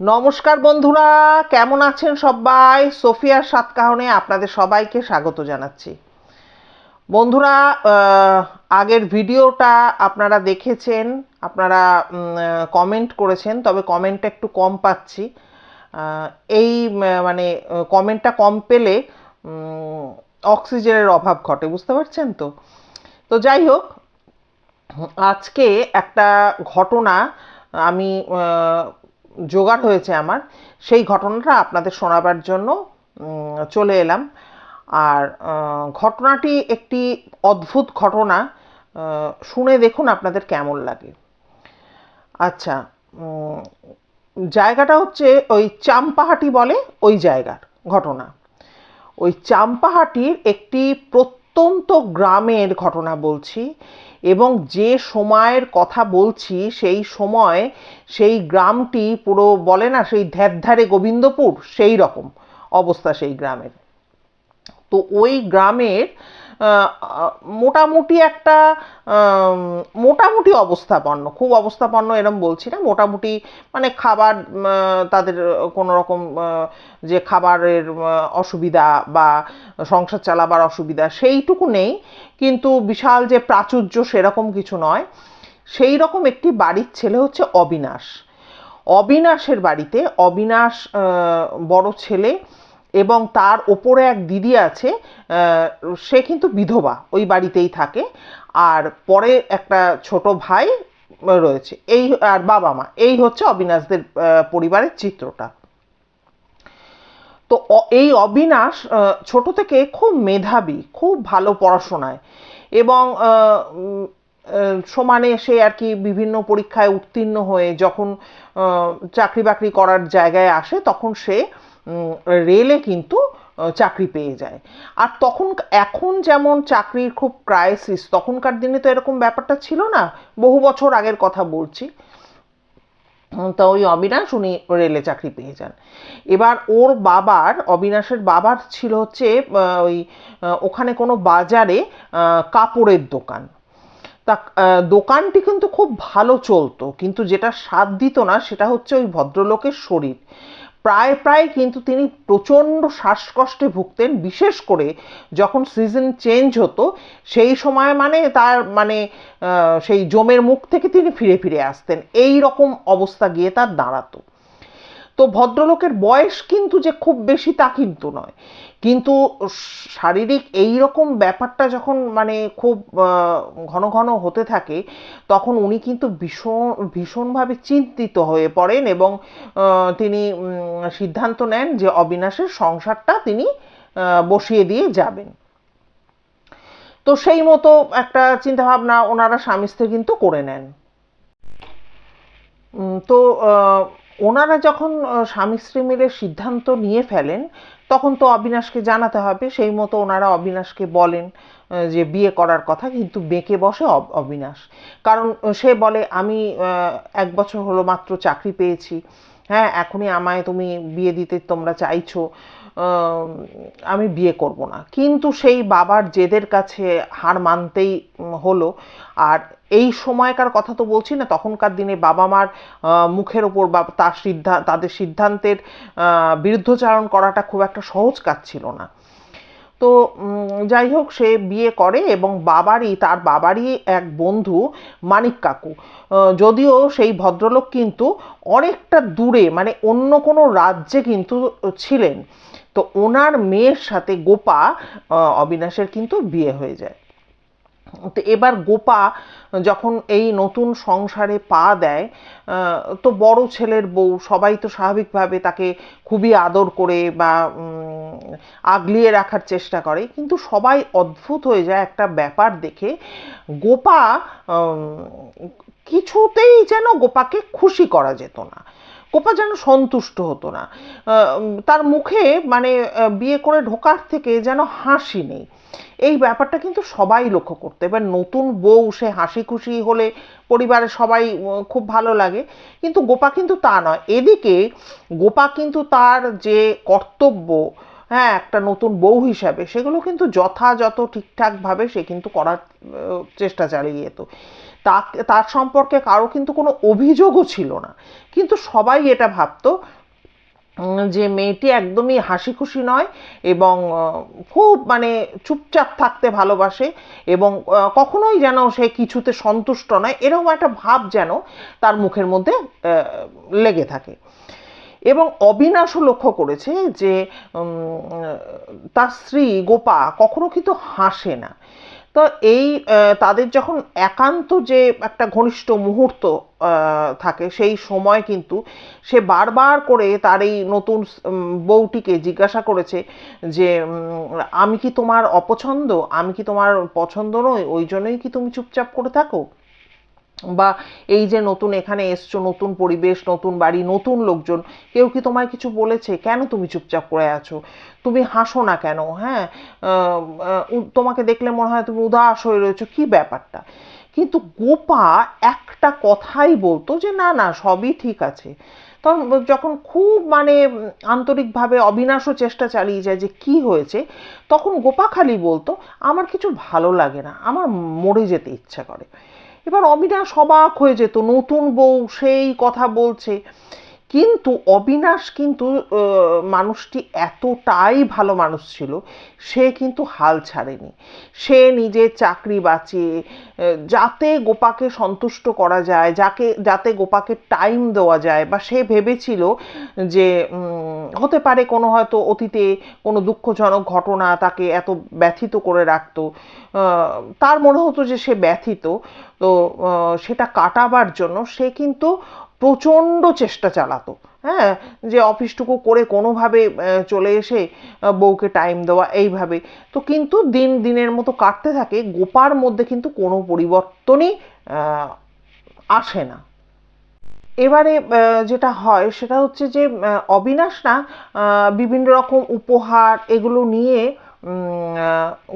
নমস্কার বন্ধুরা, কেমন আছেন সবাই? সোফিয়ার সাতকাহনে আপনাদের সবাইকে স্বাগত জানাচ্ছি। বন্ধুরা আগের ভিডিওটা আপনারা দেখেছেন, আপনারা কমেন্ট করেছেন, তবে কমেন্টটা একটু কম পাচ্ছি। এই মানে কমেন্টটা কম পেলে অক্সিজেনের অভাব ঘটে, বুঝতে পারছেন তো? তো যাই হোক, আজকে একটা ঘটনা আমি জোগাড় হয়েছে আমার, সেই ঘটনাটা আপনাদের শোনাবার জন্য চলে এলাম। আর ঘটনাটি একটি অদ্ভুত ঘটনা শুনে দেখুন আপনাদের কেমন লাগে। আচ্ছা জায়গাটা হচ্ছে ওই চাম্পাহাটি বলে ওই জায়গার ঘটনা। ওই চাম্পাহাটির একটি প্রত্যন্ত গ্রামের ঘটনা বলছি এবং যে সময়ের কথা বলছি সেই সময় সেই গ্রামটি পুরো বলে না সেই ধ্যারধারে গোবিন্দপুর সেই রকম অবস্থা সেই গ্রামের। তো ওই গ্রামের মোটামুটি একটা মোটামুটি অবস্থাপন্ন, খুব অবস্থাপন্ন এরম বলছি না, মোটামুটি মানে খাবার তাদের কোনো রকম যে খাবারের অসুবিধা বা সংসার চালাবার অসুবিধা সেইটুকু নেই, কিন্তু বিশাল যে প্রাচুর্য সেরকম কিছু নয়। সেই রকম একটি বাড়ির ছেলে হচ্ছে অবিনাশ। অবিনাশের বাড়িতে অবিনাশ বড় ছেলে এবং তার ওপরে এক দিদি আছে সে কিন্তু বিধবা, ওই বাড়িতেই থাকে। আর পরে একটা ছোট ভাই রয়েছে, এই আর বাবা মা, এই হচ্ছে অবিনাশদের পরিবারের চিত্রটা। তো এই অবিনাশ ছোট থেকে খুব মেধাবী, খুব ভালো পড়াশোনায় এবং সমানে সে আর কি বিভিন্ন পরীক্ষায় উত্তীর্ণ হয়ে যখন চাকরি বাকরি করার জায়গায় আসে, তখন সে রেলে কিন্তু চাকরি পেয়ে যায়। আর তখন, এখন যেমন চাকরির খুব ক্রাইসিস তখনকার দিনে তো এরকম ব্যাপারটা ছিল না। বহু বছর আগের কথা বলছি। তো ওই অবিনাশ, উনি রেলে চাকরি পেয়ে যান। এবার ওর বাবার, অবিনাশের বাবার ছিল হচ্ছে ওই ওখানে কোনো বাজারে কাপড়ের দোকান। তা দোকানটি কিন্তু খুব ভালো চলতো, কিন্তু যেটা স্বাদ দিত না, সেটা হচ্ছে ওই ভদ্রলোকের শরীর। প্রায় প্রায় কিন্তু তিনি প্রচণ্ড শ্বাসকষ্টে ভুগতেন, বিশেষ করে যখন সিজন চেঞ্জ হতো, সেই সময় মানে তার মানে সেই জমের মুখ থেকে তিনি ফিরে ফিরে আসতেন। এই রকম অবস্থা গিয়ে তার দাঁড়াতো। তো ভদ্রলোকের বয়স কিন্তু যে খুব বেশি তা কিন্তু নয়। কিন্তু শারীরিক এই রকম ব্যাপারটা যখন মানে খুব ঘন ঘন হতে থাকে, তখন উনি কিন্তু ভীষণ, ভীষণভাবে চিন্তিত হয়ে পড়েন এবং তিনি সিদ্ধান্ত নেন যে অবিনাশের সংসারটা তিনি বসিয়ে দিয়ে যাবেন। তো সেই মতো একটা চিন্তাভাবনা ওনারা স্বামী স্ত্রী কিন্তু করে নেন। তো ওনারা যখন স্বামী স্ত্রী মিলে সিদ্ধান্ত নিয়ে ফেলেন তখন তো অবিনাশকে জানাতে হবে, সেই মতো ওনারা অবিনাশকে বলেন যে বিয়ে করার কথা, কিন্তু বেঁকে বসে অব- অবিনাশ। কারণ সে বলে, আমি এক বছর হলো মাত্র চাকরি পেয়েছি। হ্যাঁ এখনই আমায় তুমি বিয়ে দিতে তোমরা চাইছো। আমি বিয়ে করব না। কিন্তু সেই বাবার জেদের কাছে হার মানতেই হলো। আর এই সময়কার কথা তো বলছি না, তখনকার দিনে বাবা মার মুখের ওপর বা তার সিদ্ধান্ত তাদের সিদ্ধান্তের বিরুদ্ধচারণ করাটা খুব একটা সহজ কাজ ছিল না। তো যাই হোক, সে বিয়ে করে এবং বাবারই, তার বাবারই এক বন্ধু মানিক কাকু। যদিও সেই ভদ্রলোক কিন্তু অনেকটা দূরে মানে অন্য কোনো রাজ্যে কিন্তু ছিলেন। তো ওনার মেয়ের সাথে গোপা অবিনাশের কিন্তু বিয়ে হয়ে যায়। তো এবার গোপা যখন এই নতুন সংসারে পা দেয় তো বড় ছেলের বউ সবাই তো স্বাভাবিকভাবে তাকে খুবই আদর করে বা আগলিয়ে রাখার চেষ্টা করে। কিন্তু সবাই অদ্ভুত হয়ে যায় একটা ব্যাপার দেখে। গোপা কিছুতেই যেন গোপাকে খুশি করা যেত না। গোপা যেন সন্তুষ্ট হতো না। তার মুখে মানে বিয়ে করে ঢোকার থেকে যেন হাসি নেই। এই ব্যাপারটা কিন্তু সবাই লক্ষ্য করতে। এবার নতুন বউ, সে হাসি খুশি হলে পরিবারের সবাই খুব ভালো লাগে। কিন্তু গোপা কিন্তু তা নয়। এদিকে গোপা কিন্তু তার যে কর্তব্য হ্যাঁ একটা নতুন বউ হিসাবে, সেগুলো কিন্তু যথাযথ ঠিকঠাকভাবে সে কিন্তু করার চেষ্টা চালিয়ে যেত। তা তার সম্পর্কে কারও কিন্তু কোনো অভিযোগও ছিল না। কিন্তু সবাই এটা ভাবতো যে মেয়েটি একদমই হাসি খুশি নয় এবং খুব মানে চুপচাপ থাকতে ভালোবাসে এবং কখনোই যেন সে কিছুতে সন্তুষ্ট নয়, এরকম একটা ভাব যেন তার মুখের মধ্যে লেগে থাকে। এবং অবিনাশও লক্ষ্য করেছে যে তার স্ত্রী গোপা কখনো কিন্তু হাসে না। তো এই তাদের যখন একান্ত যে একটা ঘনিষ্ঠ মুহূর্ত থাকে, সেই সময় কিন্তু সে বারবার করে তার এই নতুন বউটিকে জিজ্ঞাসা করেছে যে আমি কি তোমার অপছন্দ? আমি কি তোমার পছন্দ নই? ওই জন্যই কি তুমি চুপচাপ করে থাকো? বা এই যে নতুন এখানে এসছো, নতুন পরিবেশ, নতুন বাড়ি, নতুন লোকজন, কেউ কি তোমায় কিছু বলেছে? কেন তুমি চুপচাপ করে আছো? তুমি হাসো না কেন? হ্যাঁ তোমাকে দেখলে মনে হয় তুমি উদাস হয়ে রয়েছো। কি ব্যাপারটা? কিন্তু গোপা একটা কথাই বলতো যে, না না, সবই ঠিক আছে। তখন যখন খুব মানে আন্তরিকভাবে অবিনাশও চেষ্টা চালিয়ে যায় যে, কি হয়েছে? তখন গোপা খালি বলতো, আমার কিছু ভালো লাগে না, আমার মরে যেতে ইচ্ছা করে। এবার অবিনাশ অবাক হয়ে যেত নতুন বউ সেই কথা বলছে। কিন্তু অবিনাশ কিন্তু মানুষটি এতটাই ভালো মানুষ ছিল, সে কিন্তু হাল ছাড়েনি। সে নিজের চাকরি বাঁচিয়ে যাতে গোপাকে সন্তুষ্ট করা যায়, যাকে, যাতে গোপাকে টাইম দেওয়া যায়, বা সে ভেবেছিল যে হতে পারে কোনো হয়তো অতীতে কোনো দুঃখজনক ঘটনা তাকে এত ব্যথিত করে রাখতো। তার মনে হতো যে সে ব্যথিত, তো সেটা কাটাবার জন্য সে কিন্তু প্রচণ্ড চেষ্টা চালাতো। হ্যাঁ যে অফিসটুকু করে কোনোভাবে চলে এসে বউকে টাইম দেওয়া এইভাবে। তো কিন্তু দিন দিনের মতো কাটতে থাকে, গোপার মধ্যে কিন্তু কোনো পরিবর্তনই আসে না। এবারে যেটা হয় সেটা হচ্ছে যে অবিনাশ না বিভিন্ন রকম উপহার এগুলো নিয়ে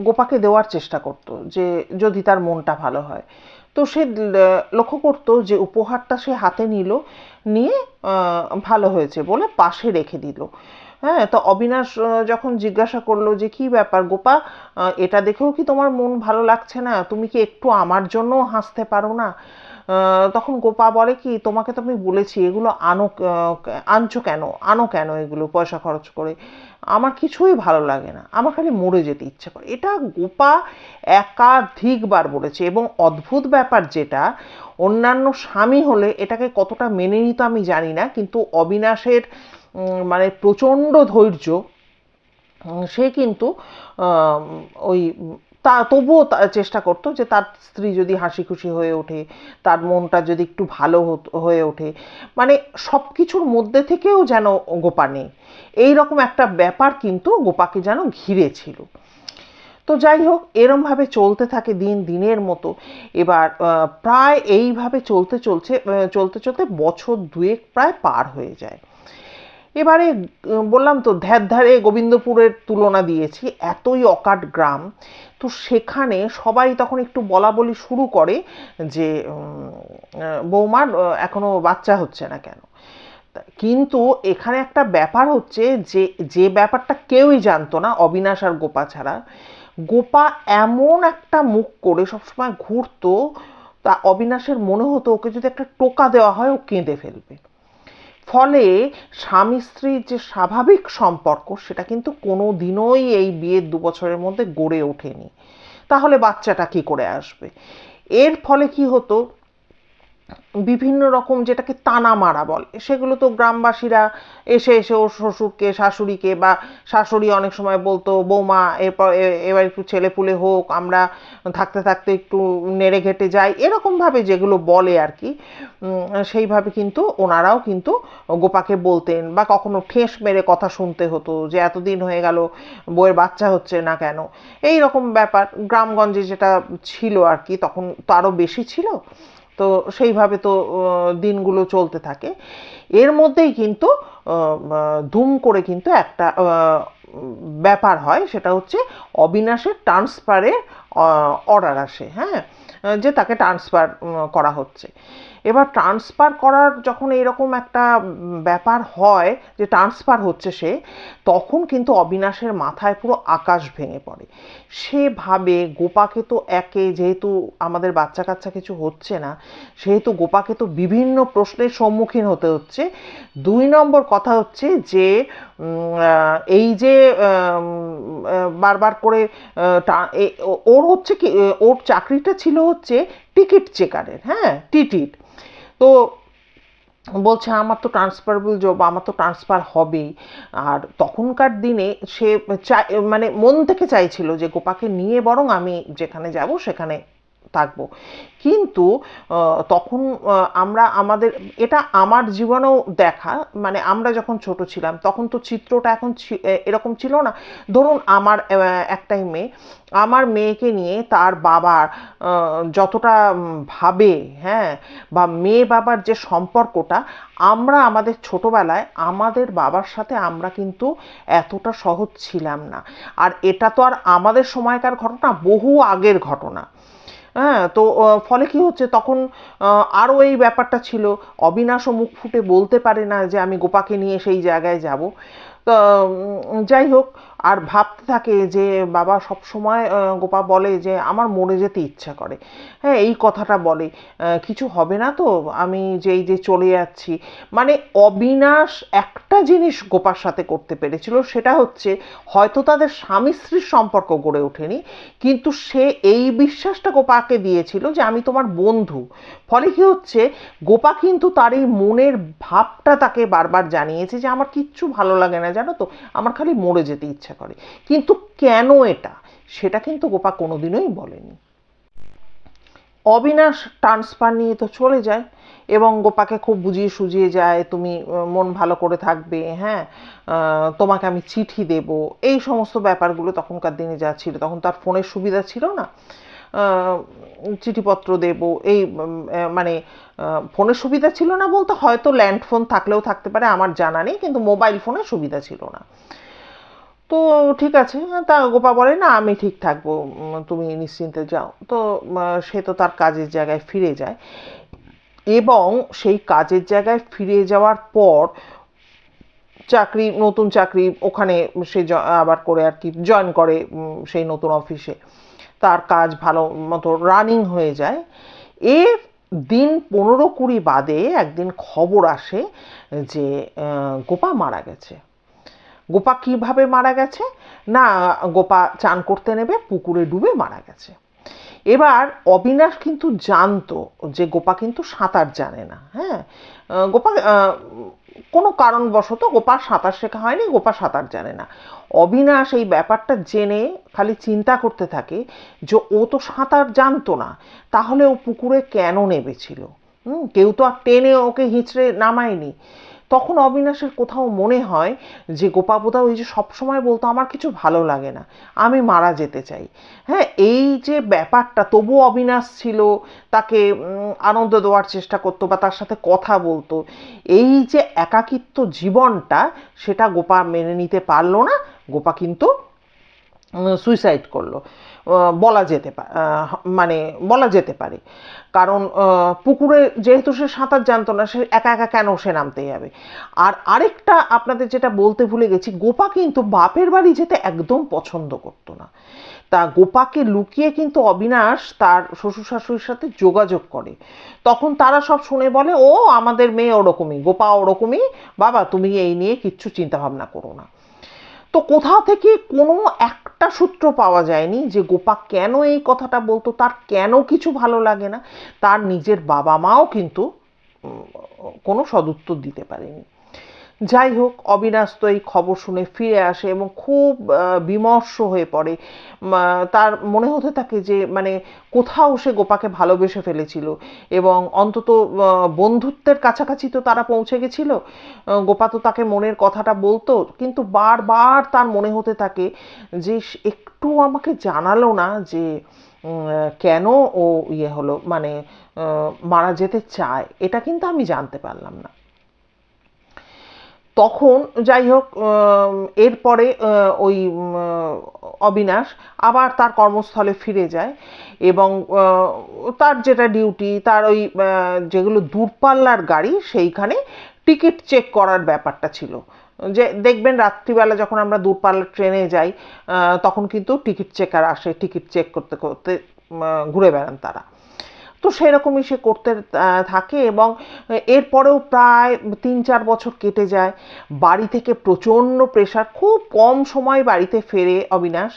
গোপাকে দেওয়ার চেষ্টা করতো যে, যদি তার মনটা ভালো হয়। তো সে লক্ষ্য করতো যে উপহারটা সে হাতে নিল, নিয়ে ভালো হয়েছে বলে পাশে রেখে দিল। হ্যাঁ তো অবিনাশ যখন জিজ্ঞাসা করল যে কি ব্যাপার গোপা এটা দেখেও কি তোমার মন ভালো লাগছে না? তুমি কি একটু আমার জন্য হাসতে পারো না? তখন গোপা বলে কি, তোমাকে তো আমি বলেছি, এগুলো আনো আনছো কেন? আনো কেন এগুলো পয়সা খরচ করে? আমার কিছুই ভালো লাগে না। আমার খালি মরে যেতে ইচ্ছে করে। এটা গোপা একাধিকবার বলেছে এবং অদ্ভুত ব্যাপার যেটা, অন্যান্য স্বামী হলে এটাকে কতটা মেনে নিত আমি জানি না, কিন্তু অবিনাশের মানে প্রচণ্ড ধৈর্য সে কিন্তু ওই তা তবুও চেষ্টা করতো যে তার স্ত্রী যদি হাসি খুশি হয়ে ওঠে, তার মনটা যদি একটু ভালো হয়ে ওঠে। মানে সব কিছুর মধ্যে থেকেও যেন গোপা নেই। এইরকম একটা ব্যাপার কিন্তু গোপাকে যেন ঘিরে ছিল তো যাই হোক, এরমভাবে চলতে থাকে দিন দিনের মতো। এবার প্রায় এইভাবে চলতে চলছে চলতে চলতে বছর দুয়েক প্রায় পার হয়ে যায়। এবারে বললাম তো ধ্যার ধারে গোবিন্দপুরের তুলনা দিয়েছি এতই অকাট গ্রাম। তো সেখানে সবাই তখন একটু বলা বলি শুরু করে যে বৌমার আহ, এখনও বাচ্চা হচ্ছে না কেন? কিন্তু এখানে একটা ব্যাপার হচ্ছে যে যে ব্যাপারটা কেউই জানতো না অবিনাশ আর গোপা ছাড়া। গোপা এমন একটা মুখ করে সবসময় ঘুরতো তা অবিনাশের মনে হতো ওকে যদি একটা টোকা দেওয়া হয় ও কেঁদে ফেলবে। ফলে স্বামী স্ত্রীর যে স্বাভাবিক সম্পর্ক, সেটা কিন্তু কোনো দিনই এই বিয়ের দু বছরের মধ্যে গড়ে ওঠেনি। তাহলে বাচ্চাটা কী করে আসবে? এর ফলে কি হতো? বিভিন্ন রকম যেটাকে তানা মারা বলে। সেগুলো তো গ্রামবাসীরা এসে এসে ওর শ্বশুরকে, শাশুড়িকে বা শাশুড়ি অনেক সময় বলতো, বৌমা, এরপর এবার একটু ছেলেপুলে হোক, আমরা থাকতে থাকতে একটু নেড়ে ঘেটে যাই। এরকমভাবে যেগুলো বলে আর কি সেইভাবে কিন্তু ওনারাও কিন্তু গোপাকে বলতেন বা কখনো ঠেস মেরে কথা শুনতে হতো যে, এতদিন হয়ে গেল, বউয়ের বাচ্চা হচ্ছে না কেন? এই রকম ব্যাপার। গ্রামগঞ্জে যেটা ছিল আর কি, তখন তো আরও বেশি ছিল। তো সেইভাবে তো দিনগুলো চলতে থাকে। এর মধ্যেই কিন্তু ধুম করে কিন্তু একটা ব্যাপার হয়, সেটা হচ্ছে অবিনাশের ট্রান্সফারের অর্ডার আসে হ্যাঁ? যে তাকে ট্রান্সফার করা হচ্ছে। এবার ট্রান্সফার করার যখন এরকম একটা ব্যাপার হয় যে ট্রান্সফার হচ্ছে সে, তখন কিন্তু অবিনাশের মাথায় পুরো আকাশ ভেঙে পড়ে। সে ভাবে গোপাকে তো একে, যেহেতু আমাদের বাচ্চা কাচ্চা কিছু হচ্ছে না, সেহেতু গোপাকে তো বিভিন্ন প্রশ্নের সম্মুখীন হতে হচ্ছে। দুই নম্বর কথা হচ্ছে যে এই যে বারবার করে ওর হচ্ছে কি ওর চাকরিটা ছিল হচ্ছে টিকিট চেকারের হ্যাঁ টিটিট। তো বলছে, আমার তো ট্রান্সফারেবল জব আমার তো ট্রান্সফার হবেই। আর তখনকার দিনে সে চাই মানে মন থেকে চাইছিল যে গোপাকে নিয়ে বরং আমি যেখানে যাব সেখানে থাকব। কিন্তু তখন আমরা আমাদের, এটা আমার জীবনেও দেখা মানে আমরা যখন ছোট ছিলাম, তখন তো চিত্রটা এখন এরকম ছিল না। ধরুন আমার একটাই মেয়ে, আমার মেয়েকে নিয়ে তার বাবার যতটা ভাবে হ্যাঁ বা মেয়ে বাবার যে সম্পর্কটা, আমরা আমাদের ছোটবেলায় আমাদের বাবার সাথে আমরা কিন্তু এতটা সহজ ছিলাম না। আর এটা তো আর আমাদের সময়কার ঘটনা, বহু আগের ঘটনা। হ্যাঁ তো ফলে কি হচ্ছে? তখন আরও এই ব্যাপারটা ছিল। অবিনাশও মুখ ফুটে বলতে পারে না যে আমি গোপাকে নিয়ে সেই জায়গায় যাব। তো যাই হোক আর ভাবতে থাকে যে বাবা সব সময় গোপা বলে যে আমার মরে যেতে ইচ্ছা করে। হ্যাঁ এই কথাটা বলে। কিছু হবে না তো? আমি যেই যে চলে যাচ্ছি। মানে অবিনাশ একটা জিনিস গোপার সাথে করতে পেরেছিল, সেটা হচ্ছে হয়তো তাদের স্বামী স্ত্রীর সম্পর্ক গড়ে ওঠেনি, কিন্তু সে এই বিশ্বাসটা গোপাকে দিয়েছিল যে আমি তোমার বন্ধু। ফলে কি হচ্ছে? গোপা কিন্তু তার এই মনের ভাবটা তাকে বারবার জানিয়েছে যে আমার কিচ্ছু ভালো লাগে না, জানো তো? আমার খালি মরে যেতে ইচ্ছা করে। কিন্তু কেন এটা? সেটা কিন্তু গোপা কোনোদিনই বলেনি। অবিনাশ ট্রান্সফার নিয়ে তো চলে যায় এবং গোপাকে খুব বুঝিয়ে সুজিয়ে যায়, তুমি মন ভালো করে থাকবে হ্যাঁ তোমাকে আমি চিঠি দেব। এই সমস্ত ব্যাপারগুলো তখনকার দিনে যা ছিল, তখন তার ফোনের সুবিধা ছিল না। চিঠিপত্র দেব, এই মানে ফোনের সুবিধা ছিল না বলতে হয়তো ল্যান্ড ফোন থাকলেও থাকতে পারে, আমার জানা নেই, কিন্তু মোবাইল ফোনের সুবিধা ছিল না। তো ঠিক আছে, তা গোপা বলে, না, আমি ঠিক থাকব তুমি নিশ্চিন্তে যাও। তো সে তো তার কাজের জায়গায় ফিরে যায়। এবং সেই কাজের জায়গায় ফিরে যাওয়ার পর চাকরি, নতুন চাকরি, ওখানে সে আবার করে আর কি জয়েন করে সেই নতুন অফিসে তার কাজ ভালো মতো রানিং হয়ে যায়। এর দিন পনেরো কুড়ি বাদে একদিন খবর আসে যে গোপা মারা গেছে। গোপা কীভাবে মারা গেছে? না, গোপা চান করতে নেবে, পুকুরে ডুবে মারা গেছে। এবার অবিনাশ কিন্তু জানতো যে গোপা কিন্তু সাঁতার জানে না হ্যাঁ? গোপা কোনো কারণবশত গোপা সাঁতার শেখা হয়নি, গোপা সাঁতার জানে না। অবিনাশ এই ব্যাপারটা জেনে খালি চিন্তা করতে থাকে যে ও তো সাঁতার জানতো না, তাহলে ও পুকুরে কেন নেবেছিল? হুম, কেউ তো আর টেনে ওকে হিঁচড়ে নামায়নি। তখন অবিনাশের কোথাও মনে হয় যে গোপাবোধা ওই যে সবসময় বলতো, আমার কিছু ভালো লাগে না, আমি মারা যেতে চাই। হ্যাঁ এই যে ব্যাপারটা তবু অবিনাশ ছিল, তাকে আনন্দ দেওয়ার চেষ্টা করতো বা তার সাথে কথা বলতো। এই যে একাকিত্ব জীবনটা, সেটা গোপা মেনে নিতে পারল না, গোপা কিন্তু সুইসাইড করল। বলা যেতে পারে মানে বলা যেতে পারে। কারণ পুকুরে যেহেতু সে সাঁতার জানতো না, সে একা একা কেন সে নামতে যাবে? আর আরেকটা আপনাদের যেটা বলতে ভুলে গেছি, গোপা কিন্তু বাপের বাড়ি যেতে একদম পছন্দ করতো না। তা গোপাকে লুকিয়ে কিন্তু অবিনাশ তার শ্বশুর শাশুড়ির সাথে যোগাযোগ করে। তখন তারা সব শুনে বলে, ও, আমাদের মেয়ে ওরকমই, গোপা ওরকমই। বাবা, তুমি এই নিয়ে কিচ্ছু চিন্তা ভাবনা করো না। তো কোথাও থেকে কোনো একটা সূত্র পাওয়া যায়নি যে গোপা কেন এই কথাটা বলতো, তার কেন কিছু ভালো লাগে না, তার নিজের বাবা মাও কিন্তু কোনো সদুত্তর দিতে পারেনি। যাই হোক অবিনাশ তো এই খবর শুনে ফিরে আসে এবং খুব বিমর্ষ হয়ে পড়ে। তার মনে হতে থাকে যে মানে কোথাও সে গোপাকে ভালোবেসে ফেলেছিল এবং অন্তত বন্ধুত্বের কাছাকাছি তো তারা পৌঁছে গেছিল। গোপা তো তাকে মনের কথাটা বলতো, কিন্তু বারবার তার মনে হতে থাকে যে একটু আমাকে জানালো না যে কেন ও ইয়ে হলো মানে মারা যেতে চায়। এটা কিন্তু আমি জানতে পারলাম না। তখন যাই হোক এরপরে ওই অবিনাশ আবার তার কর্মস্থলে ফিরে যায় এবং তার যেটা ডিউটি, তার ওই যেগুলো দূরপাল্লার গাড়ি সেইখানে টিকিট চেক করার ব্যাপারটা ছিল। যে দেখবেন রাত্রিবেলা যখন আমরা দূরপাল্লার ট্রেনে যাই তখন কিন্তু টিকিট চেকার আসে, টিকিট চেক করতে করতে ঘুরে বেড়ান তারা। তো সেরকমই সে করতে থাকে এবং এরপরেও প্রায় তিন চার বছর কেটে যায়। বাড়ি থেকে প্রচণ্ড প্রেশার খুব কম সময় বাড়িতে ফেরে অবিনাশ।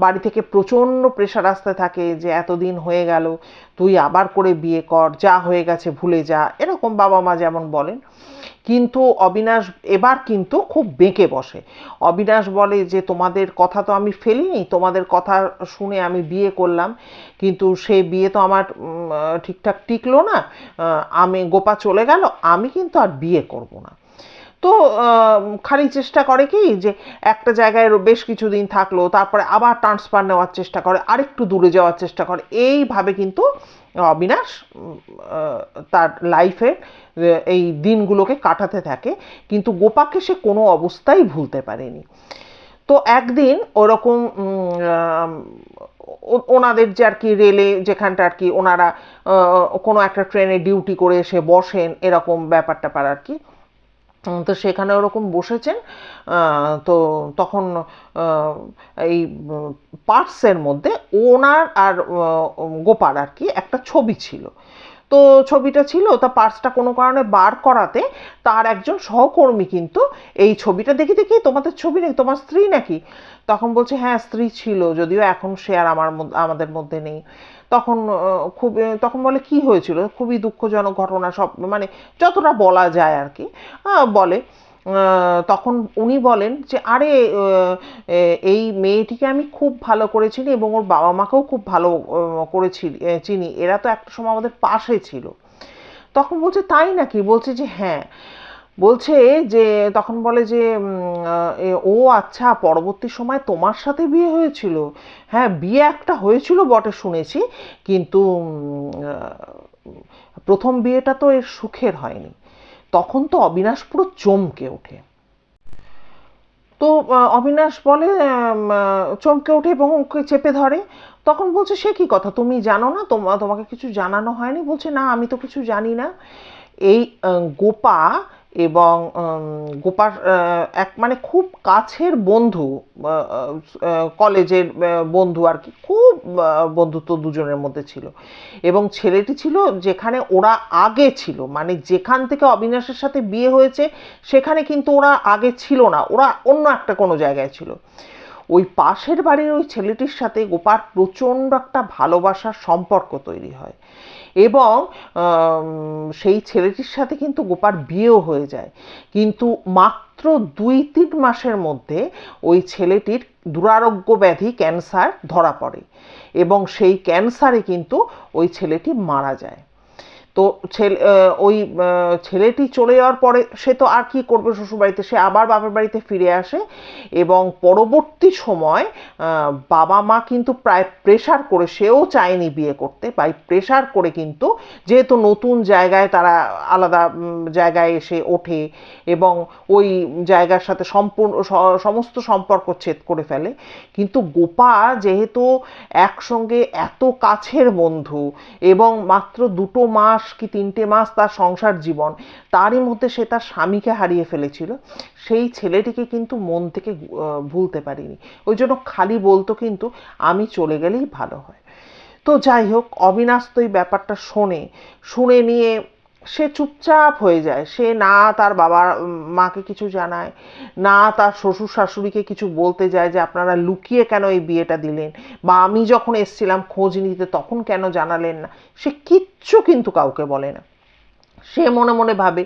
বাড়ি থেকে প্রচণ্ড প্রেশার আসতে থাকে যে এতদিন হয়ে গেল, তুই আবার করে বিয়ে কর, যা হয়ে গেছে ভুলে যা, এরকম বাবা মা যেমন বলেন। কিন্তু অবিনাশ এবার কিন্তু খুব বেঁকে বসে। অবিনাশ বলে যে, তোমাদের কথা তো আমি ফেলিনি, তোমাদের কথা শুনে আমি বিয়ে করলাম, কিন্তু সে বিয়ে তো আমার ঠিকঠাক টিকলো না আমি গোপা চলে গেল, আমি কিন্তু আর বিয়ে করব না। তো খালি চেষ্টা করে কি যে, একটা জায়গায় বেশ কিছুদিন থাকল, তারপরে আবার ট্রান্সফার নেওয়ার চেষ্টা করে, আরেকটু দূরে যাওয়ার চেষ্টা করে। এইভাবে কিন্তু অবিনাশ তার লাইফে এই দিনগুলোকে কাটাতে থাকে, কিন্তু গোপাকে সে কোনো অবস্থায় ভুলতে পারেনি। তো একদিন ওরকম ওনাদের যে আর কি রেলে যেখানটা আর কি ওনারা কোনো একটা ট্রেনে ডিউটি করে এসে বসেন এরকম ব্যাপার ট্যাপার আর কি। তো সেখানে ওরকম বসেছেন তো তখন এই পার্টসের মধ্যে ওনার আর গোপার আর কি একটা ছবি ছিল। তো ছবিটা ছিল, তা পার্সটা কোনো কারণে বার করাতে তার একজন সহকর্মী কিন্তু এই ছবিটা দেখি দেখি, তোমাদের ছবি নাকি? তোমার স্ত্রী নাকি? তখন বলছে হ্যাঁ স্ত্রী ছিল, যদিও এখন সে আর আমার আমাদের মধ্যে নেই। তখন খুব, তখন বলে, কি হয়েছিল? খুবই দুঃখজনক ঘটনা সব মানে যতটা বলা যায় আর কি। বলে তখন উনি বলেন যে, আরে এই মেয়েটিকে আমি খুব ভালো করে চিনি এবং ওর বাবা মাকেও খুব ভালো করে চিনি। এরা তো একটা সময় আমাদের পাশে ছিল। তখন বলছে, তাই নাকি? বলছে যে হ্যাঁ। বলছে যে, তখন বলে যে ও আচ্ছা পরবর্তী সময় তোমার সাথে বিয়ে হয়েছিল। হ্যাঁ বিয়ে একটা হয়েছিল বটে, শুনেছি। কিন্তু প্রথম বিয়েটা তো এর সুখের হয়নি। তখন তো অবিনাশ পুরো চমকে ওঠে। তো অবিনাশ বলে চমকে ওঠে এবং ওকে চেপে ধরে। তখন বলছে, সে কি কথা? তুমি জানো না? তোমা, তোমাকে কিছু জানানো হয়নি? বলছে, না, আমি তো কিছু জানি না। এই গোপা এবং গোপার এক মানে খুব কাছের বন্ধু কলেজের বন্ধু আর কি, খুব বন্ধুত্ব দুজনের মধ্যে ছিল। এবং ছেলেটি ছিল যেখানে ওরা আগে ছিল মানে যেখান থেকে অবিনাশের সাথে বিয়ে হয়েছে, সেখানে কিন্তু ওরা আগে ছিল না, ওরা অন্য একটা কোনো জায়গায় ছিল। ওই পাশের বাড়ির ওই ছেলেটির সাথে গোপার প্রচণ্ড একটা ভালোবাসার সম্পর্ক তৈরি হয়। এবং সেই ছেলেটির সাথে কিন্তু গোপার বিয়েও হয়ে যায়। কিন্তু মাত্র দুই তিন মাসের মধ্যে ওই ছেলেটির দুরারোগ্য ব্যাধি ক্যান্সার ধরা পড়ে এবং সেই ক্যান্সারে কিন্তু ওই ছেলেটি মারা যায়। তো ছেলে ওই ছেলেটি চলে যাওয়ার পরে সে তো আর কি করবে শ্বশুরবাড়িতে? সে আবার বাপের বাড়িতে ফিরে আসে এবং পরবর্তী সময় বাবা মা কিন্তু প্রায় প্রেশার করে সেও চায়নি বিয়ে করতে। তাই প্রেশার করে কিন্তু যেহেতু নতুন জায়গায় তারা আলাদা জায়গায় এসে ওঠে এবং ওই জায়গার সাথে সম্পূর্ণ সমস্ত সম্পর্ক ছেদ করে ফেলে। কিন্তু গোপা যেহেতু একসঙ্গে এত কাছের বন্ধু এবং মাত্র দুটো মাস কি তিনটে মাস তার সংসার জীবন। তারই মধ্যে সে তার স্বামীকে হারিয়ে ফেলেছিল। সেই ছেলেটিকে কিন্তু মন থেকে ভুলতে পারিনি। ওই জন্য খালি বলতো কিন্তু, আমি চলে গেলেই ভালো হয়। তো যাই হোক, অবিনাশ তো এই ব্যাপারটা শোনে। শুনে নিয়ে সে চুপচাপ হয়ে যায়। সে না তার বাবা মাকে কিছু জানায়, না তার শ্বশুর শাশুড়িকে কিছু বলতে যায় যে, আপনারা লুকিয়ে কেন এই বিয়েটা দিলেন? বা আমি যখন এসছিলাম খোঁজ নিতে, তখন কেন জানালেন না? সে কিচ্ছু কিন্তু কাউকে বলে না। সে মনে মনে ভাবে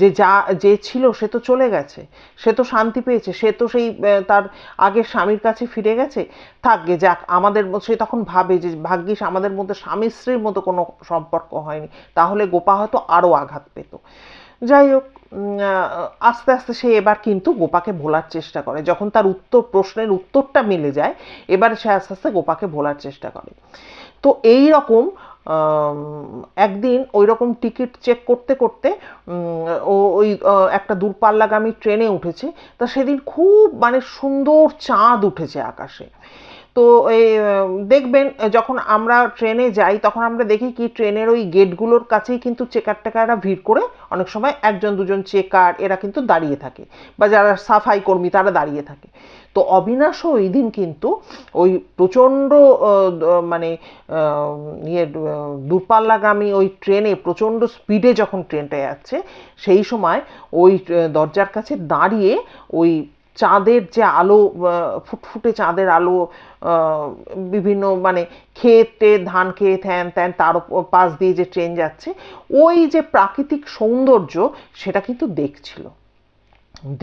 যে যা, যে ছিল সে তো চলে গেছে, সে তো শান্তি পেয়েছে, সে তো সেই তার আগের স্বামীর কাছে ফিরে গেছে। থাকবে যাক, আমাদের সে তখন ভাবে যে ভাগ্যিস আমাদের মধ্যে স্বামী স্ত্রীর মতো কোনো সম্পর্ক হয়নি, তাহলে গোপা হয়তো আরও আঘাত পেত। যাই হোক আস্তে আস্তে সে এবার কিন্তু গোপাকে ভোলার চেষ্টা করে। যখন তার উত্তর, প্রশ্নের উত্তরটা মিলে যায়, এবার সে আস্তে আস্তে গোপাকে ভোলার চেষ্টা করে। তো এই রকম একদিন ওই রকম টিকিট চেক করতে করতে ও ওই একটা দূরপাল্লাগামী ট্রেনে উঠেছে। তা সেদিন খুব মানে সুন্দর চাঁদ উঠেছে আকাশে। তো দেখবেন যখন আমরা ট্রেনে যাই, তখন আমরা দেখি কি ট্রেনের ওই গেটগুলোর কাছেই কিন্তু চেকার টেকাররা ভিড় করে। অনেক সময় একজন, দুজন চেকার, এরা কিন্তু দাঁড়িয়ে থাকে বা যারা সাফাই কর্মী, তারা দাঁড়িয়ে থাকে। তো অবিনাশও ওই দিন কিন্তু ওই প্রচণ্ড মানে ইয়ে দূরপাল্লাগামী ওই ট্রেনে প্রচণ্ড স্পিডে যখন ট্রেনটা যাচ্ছে, সেই সময় ওই দরজার কাছে দাঁড়িয়ে ওই চাঁদের যে আলো ফুটফুটে চাঁদের আলো বিভিন্ন মানে খেতে ধান ক্ষেত, হ্যান ত্যান, তার পাশ দিয়ে যে ট্রেন যাচ্ছে, ওই যে প্রাকৃতিক সৌন্দর্য সেটা কিন্তু দেখছিল।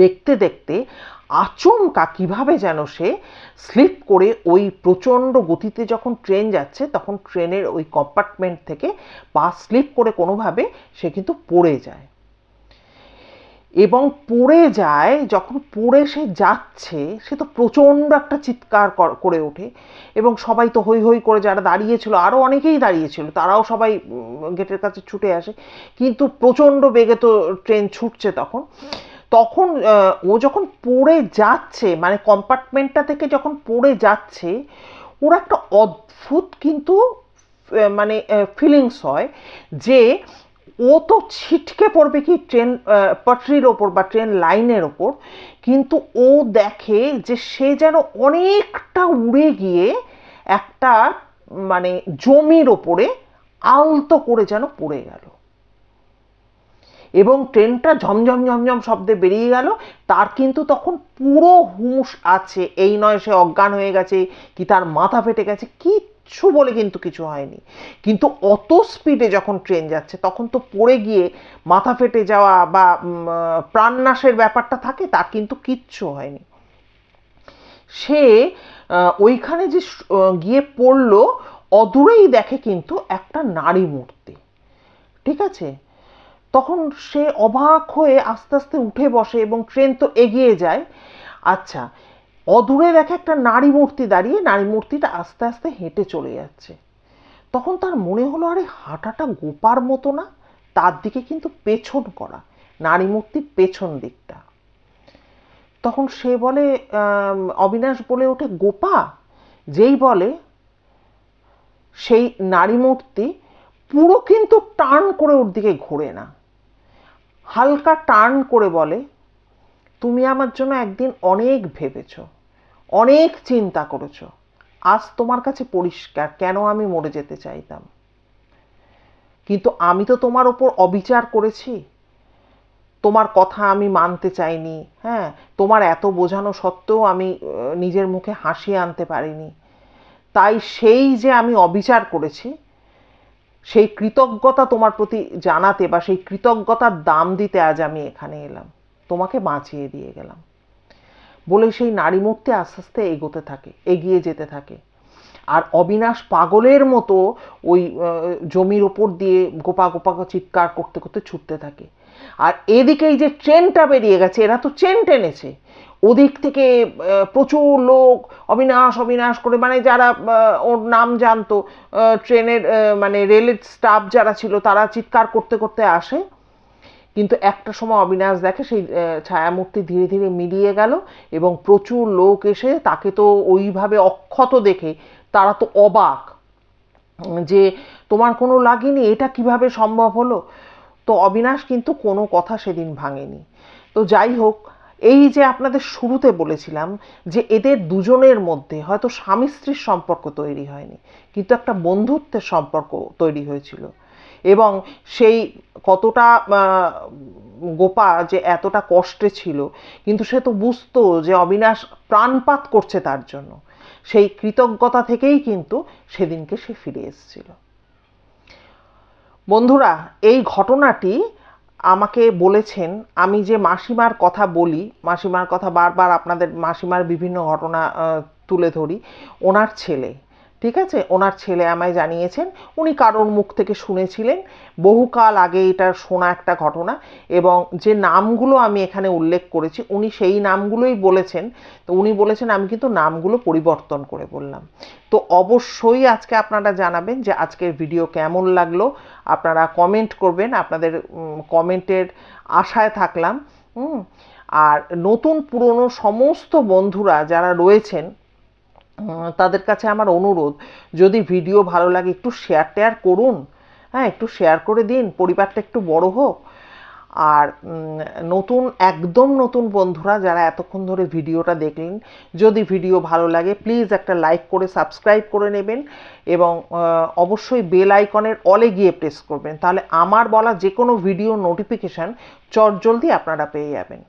দেখতে দেখতে আচমকা কীভাবে যেন সে স্লিপ করে ওই প্রচণ্ড গতিতে যখন ট্রেন যাচ্ছে, তখন ট্রেনের ওই কম্পার্টমেন্ট থেকে পা স্লিপ করে কোনোভাবে সে কিন্তু পড়ে যায়। এবং পড়ে যায়, যখন পড়ে সে যাচ্ছে, সে তো প্রচণ্ড একটা চিৎকার করে ওঠে। এবং সবাই তো হই হই করে যারা দাঁড়িয়েছিল আরও অনেকেই দাঁড়িয়েছিল, তারাও সবাই গেটের কাছে ছুটে আসে। কিন্তু প্রচণ্ড বেগে তো ট্রেন ছুটছে তখন। তখন ও যখন পড়ে যাচ্ছে মানে কম্পার্টমেন্টটা থেকে যখন পড়ে যাচ্ছে, ওর একটা অদ্ভুত কিন্তু মানে ফিলিংস হয় যে ও তো ছিটকে পড়বে কি ট্রেন পটরির ওপর বা ট্রেন লাইনের ওপর, কিন্তু ও দেখে যে সে যেন অনেকটা উড়ে গিয়ে একটা মানে জমির ওপরে আলতো করে যেন পড়ে গেল। এবং ট্রেনটা ঝমঝম ঝমঝম শব্দে বেরিয়ে গেল। তার কিন্তু তখন পুরো হুঁশ আছে, এই নয় সে অজ্ঞান হয়ে গেছে, কি তার মাথা ফেটে গেছে কিচ্ছু বলে কিন্তু কিছু হয়নি। কিন্তু অত স্পিডে যখন ট্রেন যাচ্ছে, তখন তো পড়ে গিয়ে মাথা ফেটে যাওয়া বা প্রাণনাশের ব্যাপারটা থাকে, তার কিন্তু কিচ্ছু হয়নি। সে ওইখানে যে গিয়ে পড়ল, অদূরেই দেখে কিন্তু একটা নারী মূর্তি। ঠিক আছে? তখন সে অবাক হয়ে আস্তে আস্তে উঠে বসে এবং ট্রেন তো এগিয়ে যায়। আচ্ছা অদূরে দেখে একটা নারী মূর্তি দাঁড়িয়ে নারী মূর্তিটা আস্তে আস্তে হেঁটে চলে যাচ্ছে। তখন তার মনে হলো, আরে, হাঁটাটা গোপার মতো না, তার দিকে কিন্তু পেছন করা, নারী মূর্তির পেছন দিকটা। তখন সে বলে অবিনাশ বলে ওঠে, গোপা, যেই বলে, সেই নারী মূর্তি পুরো কিন্তু টার্ন করে ওর দিকে ঘোরে না। হালকা টার্ন করে বলে, তুমি আমার জন্য একদিন অনেক ভেবেছ অনেক চিন্তা করেছ। আজ তোমার কাছে পরিষ্কার, কেন আমি মরে যেতে চাইতাম? কিন্তু আমি তো তোমার ওপর অবিচার করেছি। তোমার কথা আমি মানতে চাইনি হ্যাঁ? তোমার এত বোঝানো সত্ত্বেও আমি নিজের মুখে হাসি আনতে পারিনি। তাই সেই যে আমি অবিচার করেছি, সেই কৃতজ্ঞতা তোমার প্রতি জানাতে বা সেই কৃতজ্ঞতার দাম দিতে আজ আমি এখানে এলাম। তোমাকে বাঁচিয়ে দিয়ে গেলাম। বলে সেই নারী মূর্তি আস্তে আস্তে এগোতে থাকে, এগিয়ে যেতে থাকে। আর অবিনাশ পাগলের মতো ওই জমির ওপর দিয়ে গোপা গোপা চিৎকার করতে করতে ছুটতে থাকে। আর এদিকে এই যে ট্রেনটা বেরিয়ে গেছে, এরা তো ট্রেন টেনেছে। ওদিক থেকে প্রচুর লোক, অবিনাশ অবিনাশ করে মানে যারা ওর নাম জানতো ট্রেনের মানে রেলের স্টাফ যারা ছিল, তারা চিৎকার করতে করতে আসে। কিন্তু একটা সময় অবিনাশ দেখে সেই ছায়ামূর্তি ধীরে ধীরে মিলিয়ে গেল এবং প্রচুর লোক এসে তাকে তো ওইভাবে অক্ষত দেখে তারা তো অবাক যে তোমার কোনো লাগেনি, এটা কীভাবে সম্ভব হলো? তো অবিনাশ কিন্তু কোনো কথা সেদিন ভাঙেনি। তো যাই হোক, এই যে আপনাদের শুরুতে বলেছিলাম যে এদের দুজনের মধ্যে হয়তো স্বামী স্ত্রীর সম্পর্ক তৈরি হয়নি, কিন্তু একটা বন্ধুত্বের সম্পর্ক তৈরি হয়েছিল। এবং সেই কতটা গোপা যে এতটা কষ্টে ছিল, কিন্তু সে তো বুঝতো যে অবিনাশ প্রাণপাত করছে তার জন্য। সেই কৃতজ্ঞতা থেকেই কিন্তু সেদিনকে সে ফিরে এসেছিল। বন্ধুরা, এই ঘটনাটি আমাকে বলেছেন, আমি যে মাসিমার কথা বলি, মাসিমার কথা বারবার আপনাদের, মাসিমার বিভিন্ন ঘটনা তুলে ধরি, ওনার ছেলে। ঠিক আছে? ওনার ছেলে আমায় জানিয়েছেন। উনি কারোর মুখ থেকে শুনেছিলেন। বহুকাল আগে এটা শোনা একটা ঘটনা এবং যে নামগুলো আমি এখানে উল্লেখ করেছি, উনি সেই নামগুলোই বলেছেন। তো উনি বলেছেন, আমি কিন্তু নামগুলো পরিবর্তন করে বললাম। তো অবশ্যই আজকে আপনারা জানাবেন যে আজকের ভিডিও কেমন লাগল। আপনারা কমেন্ট করবেন, আপনাদের কমেন্টের আশায় থাকলাম। আর নতুন পুরনো সমস্ত বন্ধুরা যারা রয়েছেন তাদের কাছে আমার অনুরোধ, যদি ভিডিও ভালো লাগে একটু শেয়ার টেয়ার করুন হ্যাঁ একটু শেয়ার করে দিন, পরিবারটা একটু বড় হোক। আর নতুন, একদম নতুন বন্ধুরা যারা এতক্ষণ ধরে ভিডিওটা দেখলেন, যদি ভিডিও ভালো লাগে প্লিজ একটা লাইক করে সাবস্ক্রাইব করে নেবেন এবং অবশ্যই বেল আইকনের অলে গিয়ে প্রেস করবেন। তাহলে আমার বলা যে কোনো ভিডিও নোটিফিকেশান চটজলদি আপনারা পেয়ে যাবেন।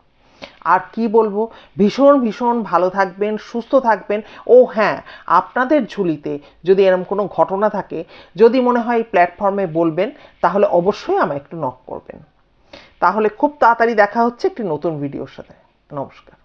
আর কি বলব? ভীষণ ভীষণ ভালো থাকবেন, সুস্থ থাকবেন। ও হ্যাঁ আপনাদের ঝুলিতে যদি এরকম কোনো ঘটনা থাকে, যদি মনে হয় প্ল্যাটফর্মে বলবেন, তাহলে অবশ্যই আমায় একটু নক করবেন। তাহলে খুব তাড়াতাড়ি দেখা হচ্ছে একটি নতুন ভিডিওর সাথে। নমস্কার।